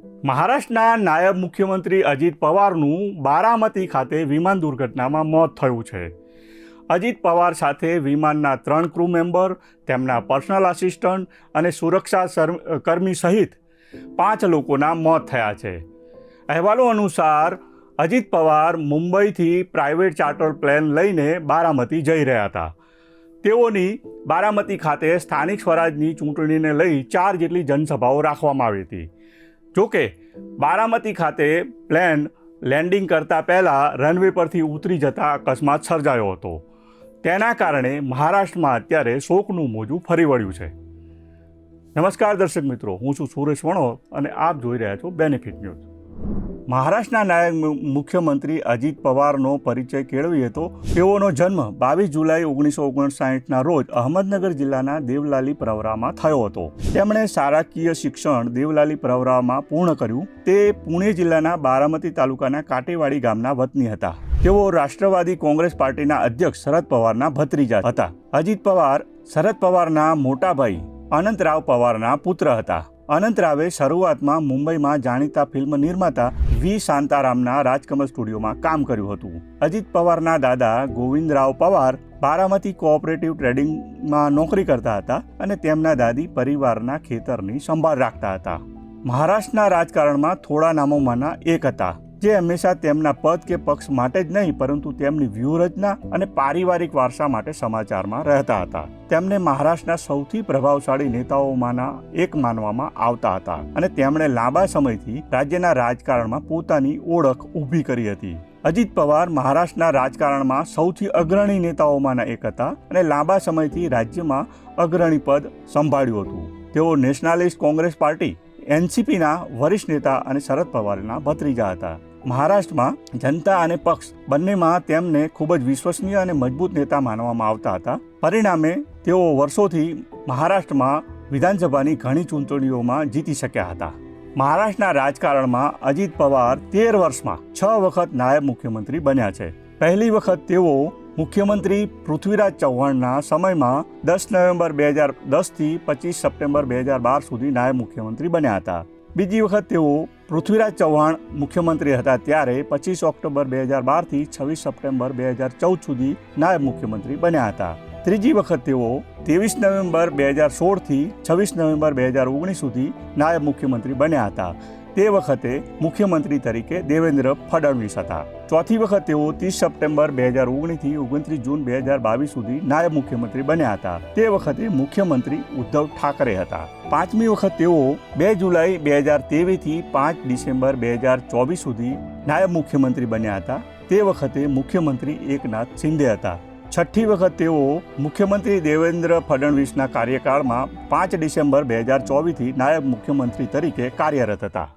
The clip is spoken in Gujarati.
મહારાષ્ટ્રના નાયબ મુખ્યમંત્રી અજીત પવારનું બારામતી ખાતે વિમાન દુર્ઘટનામાં મોત થયું છે. અજીત પવાર સાથે વિમાનના ત્રણ ક્રૂ મેમ્બર, તેમના પર્સનલ આસિસ્ટન્ટ અને સુરક્ષા કર્મી સહિત પાંચ લોકોના મોત થયા છે. અહેવાલો અનુસાર, અજીત પવાર મુંબઈથી પ્રાઇવેટ ચાર્ટર પ્લેન લઈને બારામતી જઈ રહ્યા હતા. તેઓની બારામતી ખાતે સ્થાનિક સ્વરાજની ચૂંટણીને લઈ ચાર જેટલી જનસભાઓ રાખવામાં આવી હતી. જોકે, બારામતી ખાતે પ્લેન લેન્ડિંગ કરતા પહેલાં રનવે પરથી ઉતરી જતા અકસ્માત સર્જાયો હતો. તેના કારણે મહારાષ્ટ્રમાં અત્યારે શોકનું મોજું ફરી વળ્યું છે. નમસ્કાર દર્શક મિત્રો, હું છું સુરેશ વણો અને આપ જોઈ રહ્યા છો બેનિફિટ ન્યૂઝ મહારાષ્ટ્રના નાયક મુખ્યમંત્રી અજીત પવારનો પરિચય કેળવીએ તો તેઓનો જન્મ બાવીસ જુલાઈ ઓગણીસો ઓગણસાઠના રોજ અહમદનગર જિલ્લાના દેવલાલી પ્રવરામાં થયો હતો. તેમણે શાળાકીય શિક્ષણ દેવલાલી પ્રવરામાં પૂર્ણ કર્યું. તે પુણે જિલ્લાના બારામતી તાલુકાના કાટેવાડી ગામના વતની હતા. તેઓ રાષ્ટ્રવાદી કોંગ્રેસ પાર્ટીના અધ્યક્ષ શરદ પવારના ભત્રીજા હતા. અજીત પવાર, શરદ પવારના મોટા ભાઈ, અનંતરાવ પવારના પુત્ર હતા. અનંતરાવે શરૂઆતમાં મુંબઈમાં જાણીતા ફિલ્મ નિર્માતા વી શાંતારામના રાજકમલ સ્ટુડિયોમાં કામ કર્યું હતું. અજીત પવારના દાદા ગોવિંદરાવ પવાર બારામતી કોઓપરેટિવ ટ્રેડિંગમાં નોકરી કરતા હતા અને તેમના દાદી પરિવારના ખેતરની સંભાળ રાખતા હતા. મહારાષ્ટ્રના રાજકારણમાં થોડા નામોમાંના એક હતા. જે હંમેશા તેમના પદ કે પક્ષ માટે જ નહીં, પરંતુ તેમની વ્યૂહરચના અને પારિવારિક વારસા માટે સમાચારમાં રહેતા હતા. તેમને મહારાષ્ટ્રના સૌથી પ્રભાવશાળી નેતાઓમાંના એક માનવામાં આવતા હતા અને તેમણે લાંબા સમયથી રાજ્યના રાજકારણમાં પોતાની ઓળખ ઊભી કરી હતી. અજીત પવાર મહારાષ્ટ્રના રાજકારણમાં સૌથી અગ્રણી નેતાઓમાંના એક હતા અને લાંબા સમયથી રાજ્યમાં અગ્રણી પદ સંભાળ્યું હતું. તેઓ નેશનાલિસ્ટ કોંગ્રેસ પાર્ટી, એનસીપીના વરિષ્ઠ નેતા અને શરદ પવારના ભત્રીજા હતા. મહારાષ્ટ્રમાં જનતા અને પક્ષ બંનેમાં તેમને ખૂબ જ વિશ્વસનીય અને મજબૂત નેતા માનવામાં આવતા હતા. પરિણામે, તેઓ વર્ષોથી મહારાષ્ટ્રમાં વિધાનસભાની ઘણી ચૂંટણીઓમાં જીતી શક્યા હતા. મહારાષ્ટ્રના રાજકારણમાં અજીત પવાર તેર વર્ષમાં છ વખત નાયબ મુખ્યમંત્રી બન્યા છે. પહેલી વખત તેઓ મુખ્યમંત્રી પૃથ્વીરાજ ચૌહાણના સમયમાં દસ નવેમ્બર બે હજાર દસથી પચીસ સપ્ટેમ્બર બે હજાર બાર સુધી નાયબ મુખ્યમંત્રી બન્યા હતા. બીજી વખત તેઓ પૃથ્વીરાજ ચૌહાણ મુખ્યમંત્રી હતા ત્યારે પચીસ ઓક્ટોબર બે હજાર બારથી છવ્વીસ સપ્ટેમ્બર બે હજાર ચૌદ સુધી નાયબ મુખ્યમંત્રી બન્યા હતા. ત્રીજી વખત તેઓ ત્રેવીસ નવેમ્બર બે હજાર સોળથી છવ્વીસ નવેમ્બર બે હજાર ઓગણીસ સુધી નાયબ મુખ્યમંત્રી બન્યા હતા. તે વખતે મુખ્યમંત્રી તરીકે દેવેન્દ્ર ફડણવીસ હતા. ચોથી વખત તેઓ ત્રીસ સપ્ટેમ્બર બે હજાર ઓગણીસથી ઓગણત્રીસ જૂન બે હજાર બાવીસ સુધી નાયબ મુખ્યમંત્રી બન્યા હતા. તે વખતે મુખ્યમંત્રી ઉદ્ધવ ઠાકરે હતા. પાંચમી વખત તેઓ બે જુલાઈ બે હજાર તેવીસથી પાંચ ડિસેમ્બર બે હજાર ચોવીસ સુધી નાયબ મુખ્યમંત્રી બન્યા હતા. તે વખતે મુખ્યમંત્રી એકનાથ શિંદે હતા. છઠ્ઠી વખત તેઓ મુખ્યમંત્રી દેવેન્દ્ર ફડણવીસના કાર્યકાળમાં પાંચ ડિસેમ્બર બે હજાર ચોવીસથી નાયબ મુખ્યમંત્રી તરીકે કાર્યરત હતા.